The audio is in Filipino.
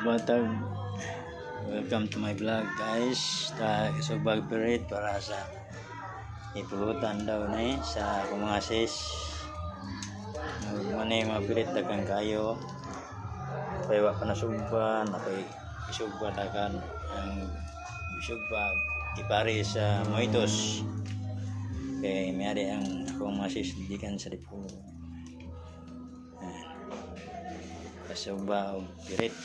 Subatag. Welcome to my vlog guys. Ta isubag pirit para sa ipulutan daw ni sa akong mga sis. Manay mga pirit dagang kayo. Kaya wa pa nasugba, nakay isugba dagan ang isugba ipari sa moitos. Kaya mayari ang akong mga sis dikan sa dipulo. Kasugba o pirit.